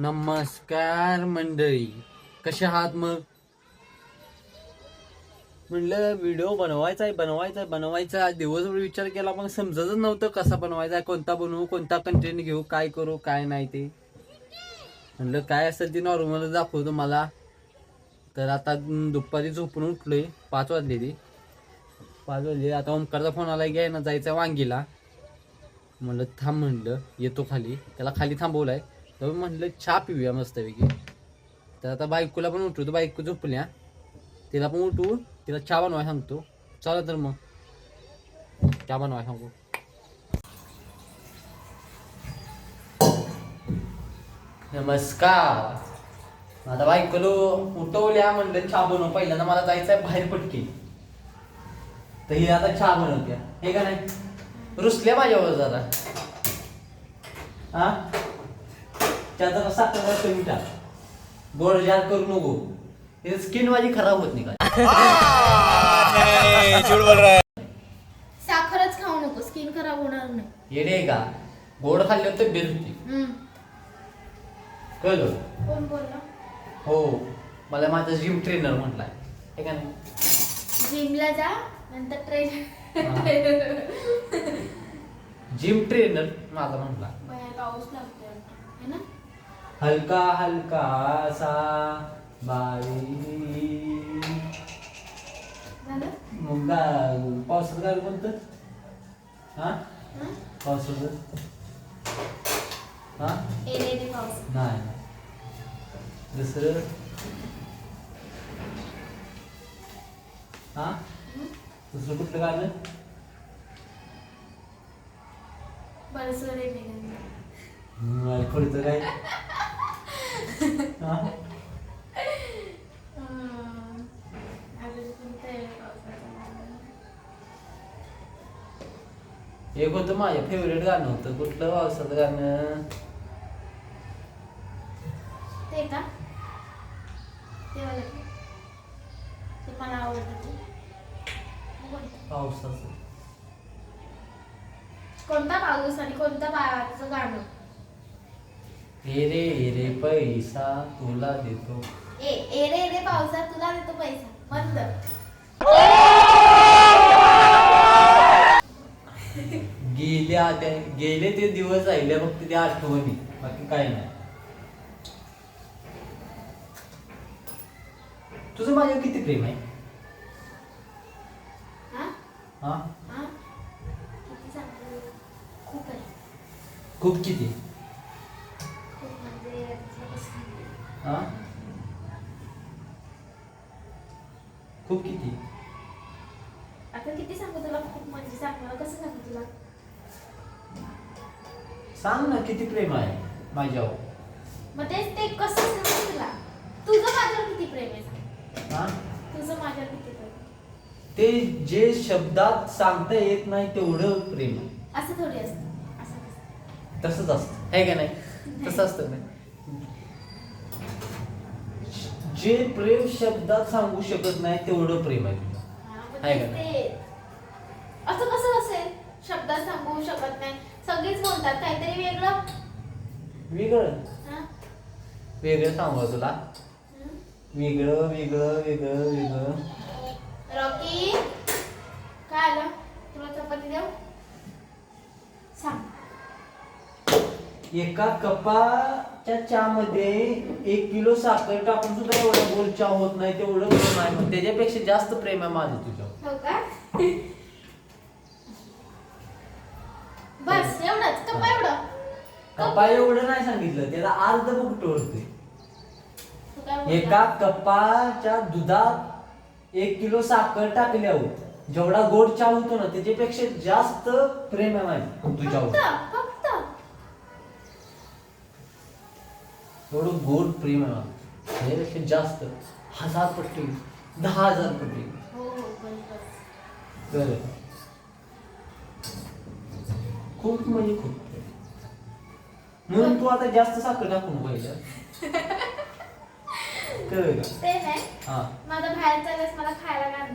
नमस्कार मंडळी. कसे आहात मग? म्हणलं व्हिडिओ बनवायचा आहे बनवायचा आहे बनवायचा आहे. दिवसभर विचार केला पण समजतच नव्हतं कसा बनवायचा आहे कोणता बनवू कोणता कंटेंट घेऊ काय करू काय नाही ते. म्हणलं काय असेल ते नॉर्मल दाखवतो मला. तर आता दुपारी झोपून उठलोय पाच वाजलेली पाच वाजले आता ओमकारचा फोन आला घ्याय आहे ना जायचा वांगीला. म्हणलं थांब म्हणलं येतो खाली. त्याला खाली थांबवलाय. तर म्हणलं चहा पिऊया मस्तपैकी. तर आता बायकोला पण उठवतो. बायको झोपल्या. तिला पण उठवू. तिला चहा बनवाय सांगतो. चला तर मग. चहा बनवाय सांगू. नमस्कार. आता बायकोलो उठवल्या म्हणलं चहा बनव. पहिल्यांदा मला जायचं आहे बाहेर पटके तर ही आता चहा बनवत्या. हे का नाही? रुसल्या माझ्यावर जरा. हा जरा साखर जरा कमी टाक. गोड जार करू नको. हे स्किन माझी खराब होत नाही का? साखरच खाऊ नको स्किन खराब होणार नाही. येडे का? गोड खाल्ल्यावर तर बेल होती. कळलं? कोण बोलला? हो. मला माझा जिम ट्रेनर म्हटलाय. हे का नाही? जिमला जा नंतर ट्रेन जिम ट्रेनर माझा म्हटला. पाऊस लागतोय ना हलका हलका सा बारी. मग गा- पावसाचं गाणं कोणतं? हा? पावसाचं हा? नाही. दुसरं? हा? दुसरं कुठलं गाणं? बरसं रे मेघांना. हम्म, पुढचं काय हा हं. अजून कोणतं आहे पावसाचं गाणं? एक होतं माझ्या फेवरेट गाणं होतं? कुठलं पावसाचं गाणं? ते का? ते वालं. का? ते मला आवडतं. ते? पावसाचं कोणता पाऊस आणि कोणतं पावाचं गाणं? ए रे ए रे पैसा तुला देतो. ए ए रे रे पावसात तुला देतो पैसा. बंद. गेल्या त्या गेले ते दिवस राहिले फक्त त्या आठवणी. बाकी काय नाही. तुझं माझ्यावर किती प्रेम हा? हा? हा? आहे. खूप किती? आता किती सांगू तुला? खूप म्हणजे सांग मला. कसं सांगू तुला? सांग ना किती प्रेम आहे माझ्यावर? मग तेच ते कसं सांगू तुला? तुझं माझ्यावर किती प्रेम आहे? सांग हा? तुझं माझ्यावर किती प्रेम आहे? ते जे शब्दात सांगता येत नाही तेवढं प्रेम आहे. असं थोडी असतं. असं कसं तसंच असतं. आहे का नाही? तसं असतं नाही जे प्रेम शब्दात सांगू शकत नाही तेवढं प्रेम आहे. तुझं. आहे का असं कसं असेल? शब्दात सांगू शकत नाही. सगळीच बोलतात काहीतरी वेगळं. वेगळं? हा? वेगळं सांगू का तुला? वेगळं वेगळं वेगळं वेगळं. रॉकी काय आलं? तुला चपाती देऊ? सांग. एका कपाच्या चहामध्ये एक किलो साखर टाकून सुद्धा एवढं गोल चहा होत नाही तेवढं प्रेम आहे. पण त्याच्यापेक्षा जास्त प्रेम आहे माझं का बस एवढंच. कप्पा एवढं. कपा. एवढं नाही सांगितलं. त्याला अर्ध बुक टोळतोय तू काय बोलला? एका कपाच्या दुधात एक किलो साखर टाकल्यावर जेवढा गोड चहा होतो ना त्याच्यापेक्षा जास्त प्रेम आहे माझं तुझ्यावर फक्त एवढं गोड प्रेम आहे माझं त्याच्यापेक्षा जास्त हजार पट्टी दहा हजार पट्टी. खूप म्हणजे खूप. म्हणून तू आता जास्त साखर टाकून पाहिजे कळलं का? ते नाही. हा. माझं बाहेर चालल्यास मला खायला काय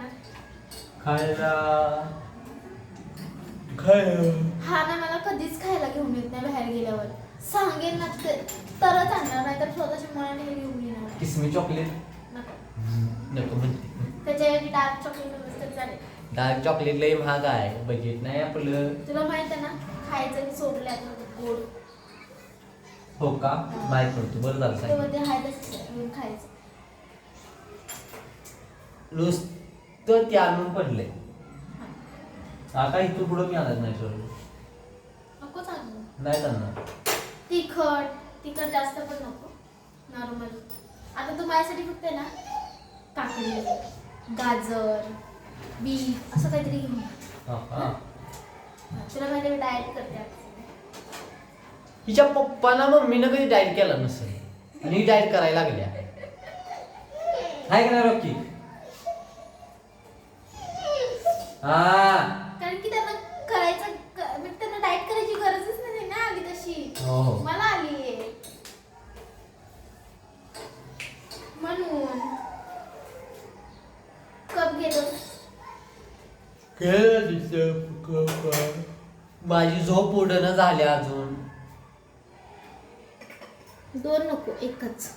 हा ना मला कधीच खायला घेऊन येत नाही बाहेर गेल्यावर. सांगेन ना ते तरच आणणार नाही तर स्वतःची मनाने घेऊन येणार. किसमी चॉकलेट? नको. नको म्हणते. त्याच्याऐवजी डार्क चॉकलेट तर चालेल. डार्क चॉकलेट लय महाग आहे बजेट नाही आपलं तुला माहीत आहे ना खायचं की सोडलं आता गोड हो का बाय करतो बरं झालं तेव्हा सांगितलं ते हाय तसंच खायचं नुसतं ते आणून पडले आता इथं पुढं मी आणत नाही सर नको चांगलं नाही जाणार तिखट तिखट जास्त पण नको नॉर्मल आता तू माझ्यासाठी फक्त आहे ना काकडी गाजर बीट असं काहीतरी घेऊन. तुला माहिती मी डाएट करते. हिच्या पप्पाना मम्मीनं कधी डाएट केला नसेल. आणि ही डाएट करायला लागल्या. का नाही रॉकी? हा. कारण की त्यांना करायचं क- म्हणजे त्यांना डाएट करायची गरजच नाही ना आली तशी. हो हो. मला आली म्हणून माझी झोप उडणं झाली अजून. दोन नको एकच.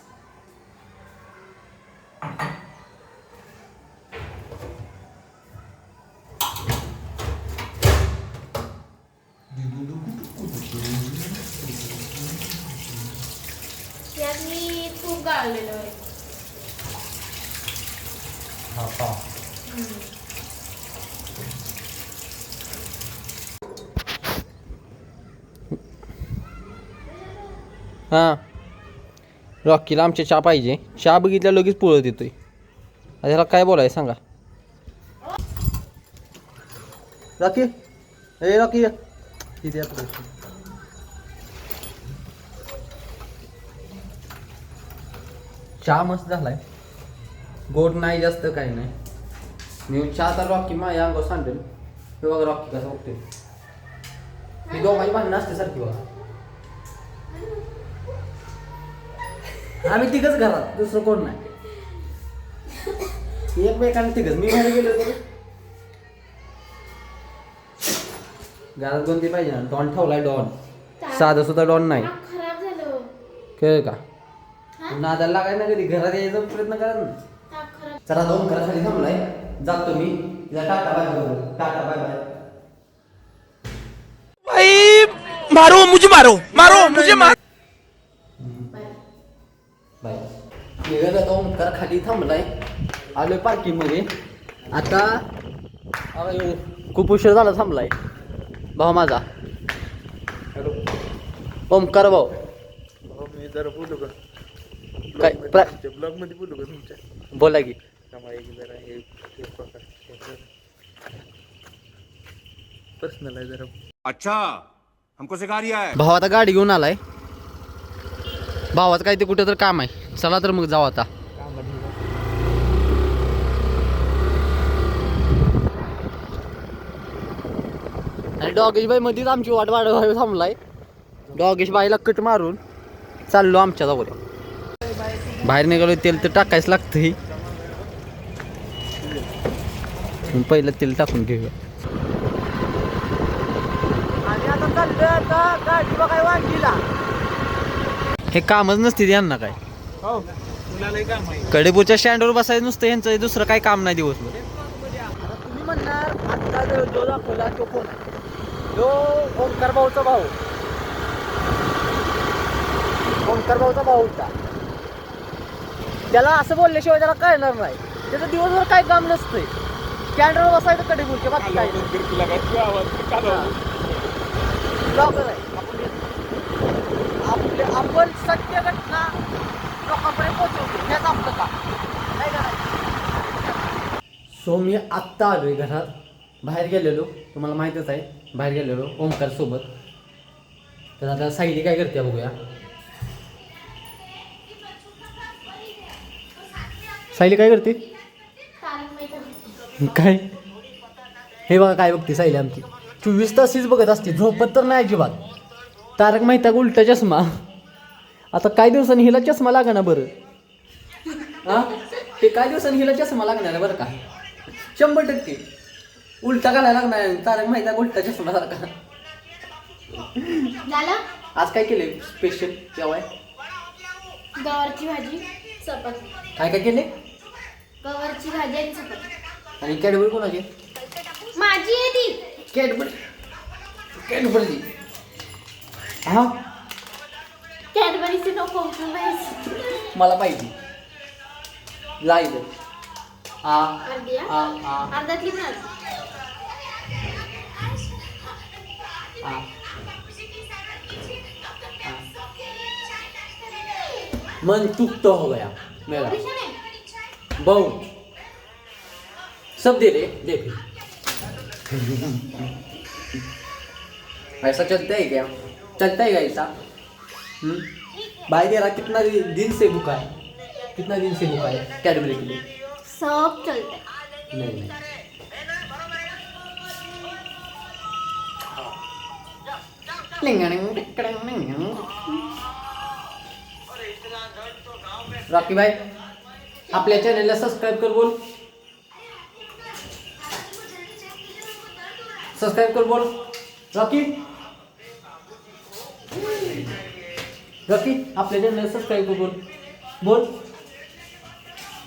यात मी तूप गाळलेलं आहे. हा पा. हाँ. रॉकीला आमच्या चहा पाहिजे. चहा बघितल्या लगेच पळत येतोय. आता ह्याला काय बोलाय सांगा. रॉकी, ए, रॉकी थोडंसं. चहा मस्त झालाय. गोड नाही, जास्त काही नाही. मी चहा तर रॉकी माझ्या अंगावर सांडेल. हे बघा रॉकी कसं बघते ही दोघांची भांडणं असते सारखी बघा. आम्ही तिघच घरात दुसरं कोण नाही. एकमेकांना तिघच. मी बाहेर गेलो तर घरात कोणती पाहिजे ना? डॉन ठेवलाय डॉन. साधं सुद्धा डॉन नाही. नाक खराब झालं. कळ का? हा? नादाला लागाय ना कधी. घरात यायचा प्रयत्न करा ना. चला दोन करा खाली थांबलाय. जातो मी. तिला टाटा bye bye Tata bye bye. भाई मारो मुझे मारो. मारो मुझे मारो. निघाला तो ओंकार खाली थांबलाय. आलोय पार्किंगमध्ये. आता हा खूप उशीर झाला थांबलाय. भाऊ माझा. ओंकार भाऊ. मी जरा बोलू का? काय ब्लॉगमध्ये बोलू का तुमच्या? बोला की. आम्हाला एक जरा हे पर्सनल आहे जरा. अच्छा हमको सिखा रिया है. भाऊ आता गाडी घेऊन आलाय. भावाचं काय ते कुठं तर काम आहे. चला तर मग जाऊ आता. आणि डॉगेश बाई मध्येच आमची वाट वाढ थांबलाय. डॉगेश बाईला कट मारून चाललो आमच्या जवळ. बाहेर निघालो तेल तर टाकायच लागतं पहिलं तेल टाकून घेऊया. हे कामच नसते यांना काय. हो. कडेपूरच्या स्टँडवर बसायचं नुसतं यांचं दुसरं काही काम नाही दिवसभर. तुम्ही म्हणणार आता जो दाखवला तो कोण? जो ओंकार भाऊचा भाऊ. ओंकार भाऊचा भाऊ होता. त्याला असं बोलल्याशिवाय त्याला कळणार नाही. त्याचं दिवसभर काय काम नसतंय. स्टँडवर बसायचं कडेपूरच्या बाकी काय नाही. काय आपण आपले आपण सत्य लोकांपर्यंत पोहोचवतो हेच आपलं नाही का सो मी आत्ता आलोय घरात. बाहेर गेलेलो. तुम्हाला माहीतच आहे बाहेर गेलेलो ओंकार सोबत. तर आता सायली काय करते बघूया. सायली काय करते? काय? हे बघा काय बघते सायली आमची. चोवीस तास बघत असते झोपत तर नाही अजिबात. तारक मेहता उलटा चष्मा. आता काही दिवसांनी हिला चष्मा लागणार बरं? हा? ते काही दिवसांनी हिला चष्मा लागणार आहे बरं का? शंभर टक्के. उलटा घालायला लागणार आहे. तारक मेहता का उलटा चष्मा सारखा आज काय केलंय स्पेशल जेवाय? गवारची भाजी चपाती. काय काय केले गवारची भाजी आणि चपाती. आणि कॅडबरी कोणाची? माझी आहे ती. कॅडबरी कॅडबरी हा? कॅडबरीची नको मला पाहिजे. लाइट आ अर्धी आ आ. अर्ध्यातली पण अर्धी. आ. मन चुप तो हो गया मेरा? बहुत सब दे दे दे फिर. ऐसा चलता है क्या चलता है ऐसा? भाई तेरा कितना दिन से भूखा है? कितना दिन से भूखा है? कैडबरी के लिए? सब चलतंय नहीं नहीं। रॉकी भाई आपल्या चॅनलला सबस्क्राईब कर बोल. सबस्क्राईब कर बोल. रॉकी रॉकी आपल्या चॅनलला सबस्क्राईब कर बोल? बोल.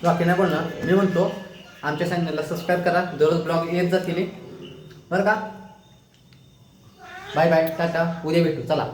रॉकी नाही बोलणार. मी म्हणतो आमच्या चॅनलला सबस्क्राईब करा. दररोज ब्लॉग येत जातील बरं का? बाय बाय टाटा. उद्या भेटू. चला.